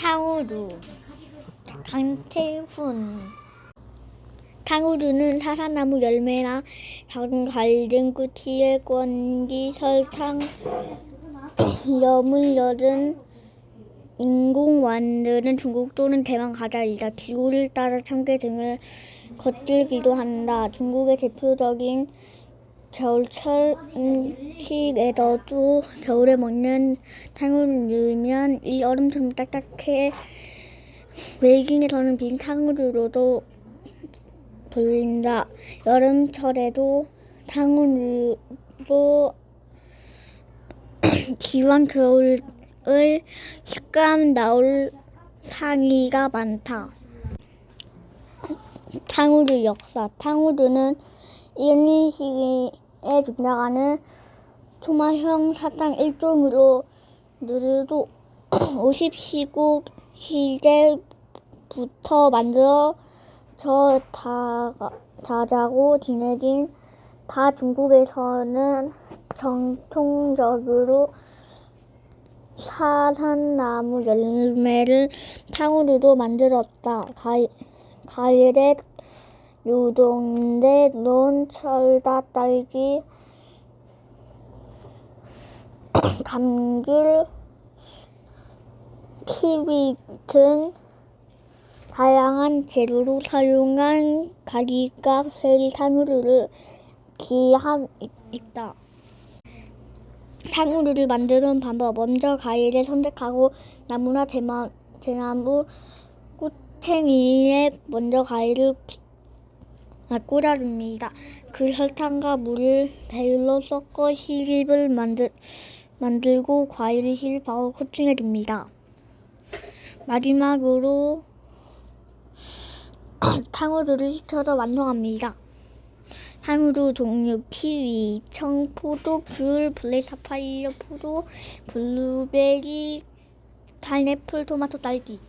탕후루 강태훈 탕후루는 사사나무 열매나 작은 갈등구 티에 권기 설탕 염을 여든 인공 만드는 중국 또는 대만 과자이다. 기후를 따라 참깨 등을 겉들기도 한다. 중국의 대표적인 겨울철 음식에서도 겨울에 먹는 탕후루면 이 얼음처럼 딱딱해 베이징에서는 빈 탕후루로도 불린다. 여름철에도 탕후루도 기왕 겨울을 식감 나올 상의가 많다. 탕후루 역사. 탕후루는 일민시기 에 등장하는 초마형 사탕 일종으로 느르도 50시국 시대부터 만들어져 자자고 지내긴 다 중국에서는 정통적으로 사산나무 열매를 탕후루로 만들었다. 가- 과일에 유동돼 논, 철다, 딸기, 감귤, 키위 등 다양한 재료로 사용한 가리각 세리 탕후루를 기한 있다. 탕후루를 만드는 방법. 먼저 과일을 선택하고 나무나 대마, 대나무 꼬챙이에 먼저 과일을 아, 꽂아줍니다. 그 설탕과 물을 배율로 섞어 시립을 만들, 만들고 과일을 시립하고 코팅해 줍니다. 마지막으로 탕후루를 식혀서 완성합니다. 탕후루 종류 키위, 청포도, 귤, 블랙 사파이어, 포도, 블루베리, 파인애플, 토마토, 딸기